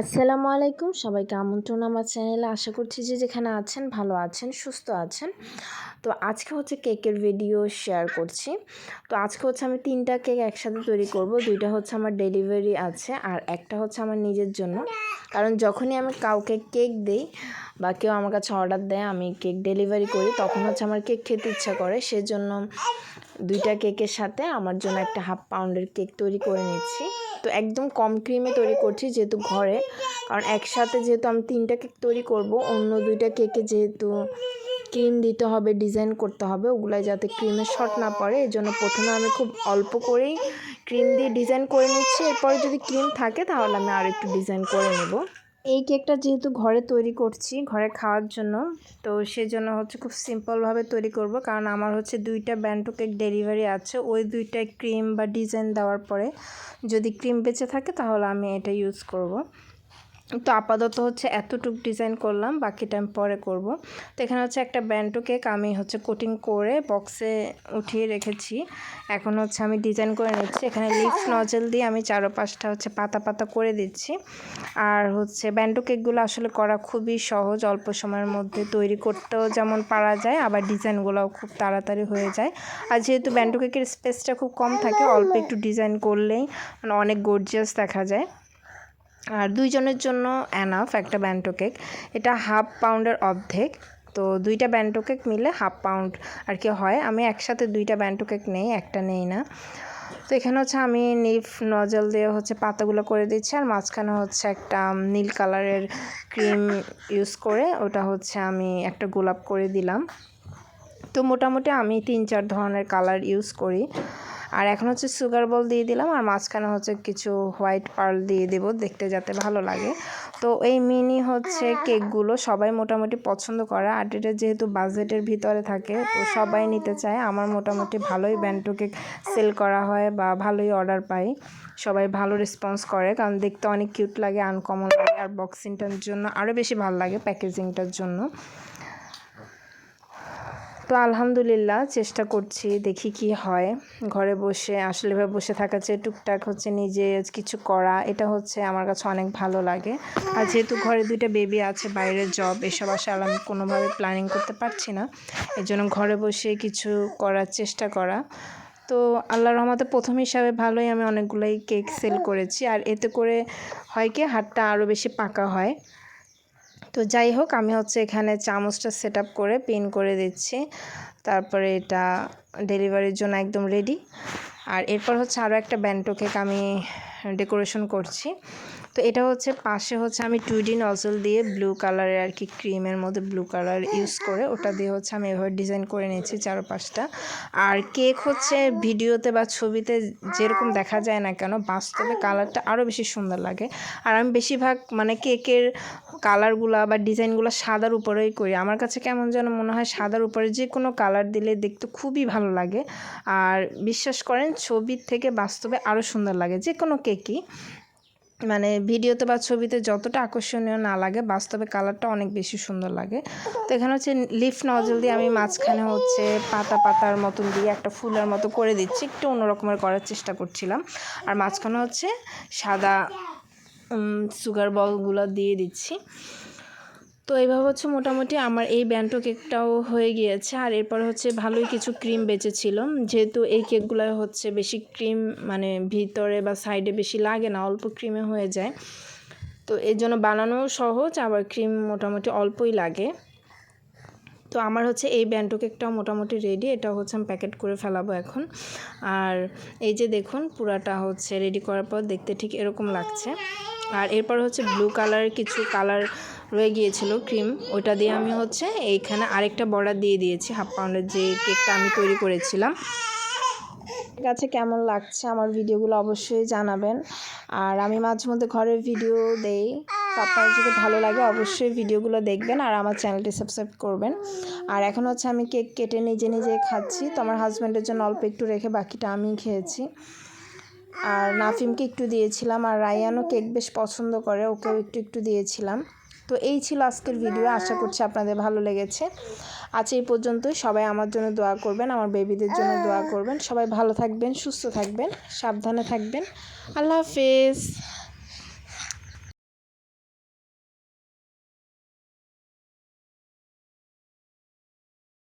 আসসালামু আলাইকুম। সবাইকে আমন্ত্রণ আমার চ্যানেলে আশা করছি যে যেখানে আছেন ভালো আছেন, সুস্থ আছেন। তো আজকে হচ্ছে কেকের ভিডিও শেয়ার করছি। তো আজকে হচ্ছে আমি তিনটা কেক একসাথে তৈরি করব। দুইটা হচ্ছে আমার ডেলিভারি আছে আর একটা হচ্ছে আমার নিজের জন্য। কারণ যখনই আমি কাউকে কেক দিই বা কেউ আমার কাছে অর্ডার দেয়, আমি কেক ডেলিভারি করি, তখন হচ্ছে আমার কেক খেতে ইচ্ছা করে। সেজন্য দুইটা কেকের সাথে আমার জন্য একটা হাফ পাউন্ডের কেক তৈরি করে নিচ্ছি। তো একদম কম ক্রিমে তৈরি করছি যেহেতু ঘরে। কারণ একসাথে যেহেতু আমি তিনটা কেক তৈরি করব, অন্য দুইটা কেকে যেহেতু ক্রিম দিতে হবে ডিজাইন করতে হবে, ওগুলাই যাতে ক্রিমের শর্ট না পড়ে। এই জন্য প্রথমে আমি খুব অল্প করেই ক্রিম দিয়ে ডিজাইন করে নিচ্ছি। এরপরে যদি ক্রিম থাকে তাহলে আমি আর একটু ডিজাইন করে নেব। এই কেকটা যেহেতু ঘরে তৈরি করছি, ঘরে খাওয়ার জন্য, তো সেজন্য হচ্ছে খুব সিম্পলভাবে তৈরি করব। কারণ আমার হচ্ছে দুইটা ব্যান্টো কেক ডেলিভারি আছে, ওই দুইটা ক্রিম বা ডিজাইন দেওয়ার পরে যদি ক্রিম বেঁচে থাকে তাহলে আমি এটা ইউজ করব। তো আপাতত হচ্ছে এতটুক ডিজাইন করলাম, বাকিটা আমি পরে করব। তো এখানে হচ্ছে একটা ব্যান্টো কেক আমি হচ্ছে কোটিং করে বক্সে উঠিয়ে রেখেছি। এখন হচ্ছে আমি ডিজাইন করে নিচ্ছি। এখানে লিফ নজেল দিয়ে আমি চারো পাঁচটা হচ্ছে পাতা পাতা করে দিচ্ছি। আর হচ্ছে ব্যান্টো কেকগুলো আসলে করা খুবই সহজ, অল্প সময়ের মধ্যে তৈরি করতেও যেমন পারা যায়, আবার ডিজাইনগুলোও খুব তাড়াতাড়ি হয়ে যায়। আর যেহেতু ব্যান্টো কেকের স্পেসটা খুব কম থাকে, অল্প একটু ডিজাইন করলেই মানে অনেক গর্জিয়াস দেখা যায়। আর দুইজনের জন্য অ্যানাফ একটা ব্যান্টো কেক এটা হাফ পাউন্ডের অর্ধেক। তো দুইটা ব্যান্টো কেক মিলে হাফ পাউন্ড আর কি হয়। আমি একসাথে দুইটা ব্যান্টো কেক নেই, একটা নেই না। তো এখানে হচ্ছে আমি নিফ নজল দিয়ে হচ্ছে পাতাগুলো করে দিচ্ছি। আর মাঝখানে হচ্ছে একটা নীল কালারের ক্রিম ইউজ করে ওটা হচ্ছে আমি একটা গোলাপ করে দিলাম। তো মোটামুটি আমি তিন চার ধরনের কালার ইউজ করি। আর এখন হচ্ছে সুগার বল দিয়ে দিলাম, আর মাঝখানে হচ্ছে কিছু হোয়াইট পার্ল দিয়ে দেবো, দেখতে যাতে ভালো লাগে। তো এই মিনি হচ্ছে কেকগুলো সবাই মোটামুটি পছন্দ করে, আর এটা যেহেতু বাজেটের ভিতরে থাকে, তো সবাই নিতে চায়। আমার মোটামুটি ভালোই ব্যান্টো কেক সেল করা হয় বা ভালোই অর্ডার পাই। সবাই ভালো রেসপন্স করে, কারণ দেখতে অনেক কিউট লাগে আনকমন লাগে, আর বক্সিংটার জন্য আরও বেশি ভালো লাগে প্যাকেজিংটার জন্য। তো আলহামদুলিল্লাহ চেষ্টা করছি, দেখি কি হয়। ঘরে বসে, আসলে ভাবে বসে থাকা চেয়ে টুকটাক হচ্ছে নিজে কিছু করা, এটা হচ্ছে আমার কাছে অনেক ভালো লাগে। আর যেহেতু ঘরে দুইটা বেবি আছে, বাইরের জব এসব আসলে আমি কোনোভাবে প্ল্যানিং করতে পারছি না। এর জন্য ঘরে বসে কিছু করার চেষ্টা করা। তো আল্লাহ রহমতে প্রথম হিসাবে ভালোই আমি অনেকগুলোই কেক সেল করেছি। আর এতে করে হয় কি, হাতটা আরও বেশি পাকা হয়। তো যাই হোক, আমি হচ্ছে এখানে চামচটা সেট করে পিন করে দিচ্ছি। তারপরে এটা ডেলিভারির জন্য একদম রেডি আর এরপর হচ্ছে আরও একটা ব্যান্টো কেক আমি ডেকোরেশন করছি। তো এটা হচ্ছে পাশে হচ্ছে আমি টু ডি নজল দিয়ে ব্লু কালারের আর কি ক্রিমের মধ্যে ব্লু কালার ইউজ করে, ওটা দিয়ে হচ্ছে আমি এভাবে ডিজাইন করে নিয়েছি চারপাশটা। আর কেক হচ্ছে ভিডিওতে বা ছবিতে যেরকম দেখা যায় না কেন, বাস্তবে কালারটা আরও বেশি সুন্দর লাগে। আর আমি বেশিরভাগ মানে কেকের কালারগুলো বা ডিজাইনগুলো সাদার উপরেই করি। আমার কাছে কেমন যেন মনে হয় সাদার উপরে যে কোনো কালার দিলে দেখতে খুবই ভালো লাগে। আর বিশ্বাস করেন, ছবির থেকে বাস্তবে আরও সুন্দর লাগে, যে কোনো কেকই। মানে ভিডিওতে বা ছবিতে যতটা আকর্ষণীয় না লাগে, বাস্তবে কালারটা অনেক বেশি সুন্দর লাগে। তো এখানে হচ্ছে লিফ নজল দিয়ে আমি মাঝখানে হচ্ছে পাতা পাতার মতন দিয়ে একটা ফুলের মতো করে দিচ্ছি, একটু অন্যরকমের করার চেষ্টা করছিলাম। আর মাঝখানে হচ্ছে সাদা সুগার বলগুলো দিয়ে দিচ্ছি। তো এইভাবে হচ্ছে মোটামুটি আমার এই ব্যান্টো কেকটাও হয়ে গিয়েছে। আর এরপর হচ্ছে ভালোই কিছু ক্রিম বেঁচেছিল যেহেতু এই কেকগুলো হচ্ছে বেশি ক্রিম মানে ভিতরে বা সাইডে বেশি লাগে না, অল্প ক্রিমে হয়ে যায়। তো এর জন্য বানানোও সহজ, আবার ক্রিম মোটামুটি অল্পই লাগে। তো আমার হচ্ছে এই ব্যান্টো কেকটাও মোটামুটি রেডি এটা হচ্ছে আমি প্যাকেট করে ফেলাবো এখন। আর এই যে দেখুন, পুরাটা হচ্ছে রেডি করার পর দেখতে ঠিক এরকম লাগছে। আর এরপর হচ্ছে ব্লু কালার কিছু কালার রয়ে গিয়েছিল ক্রিম ওটা দিয়ে আমি হচ্ছে এইখানে আরেকটা বর্ডার দিয়ে দিয়েছি হাফ পাউন্ডের যে কেকটা আমি তৈরি করেছিলাম। কাছে কেমন লাগছে আমার ভিডিওগুলো অবশ্যই জানাবেন। আর আমি মাঝে মধ্যে ঘরের ভিডিও দেই আপনার যদি ভালো লাগে অবশ্যই ভিডিওগুলো দেখবেন আর আমার চ্যানেলটি সাবস্ক্রাইব করবেন। আর এখন হচ্ছে আমি কেক কেটে নিজে নিজে খাচ্ছি, তো আমার হাজব্যান্ডের জন্য অল্প একটু রেখে বাকিটা আমি খেয়েছি। আর নাফিমকে একটু দিয়েছিলাম আর রায়ানও কেক বেশ পছন্দ করে, ওকেও একটু একটু দিয়েছিলাম। তো এই ছিল আজকের ভিডিও আশা করছি আপনাদের ভালো লেগেছে। আজ এই পর্যন্তই, সবাই আমার জন্য দোয়া করবেন, আমার বেবিদের জন্য দোয়া করবেন। সবাই ভালো থাকবেন, সুস্থ থাকবেন, সাবধানে থাকবেন। আল্লাহ হাফেজ।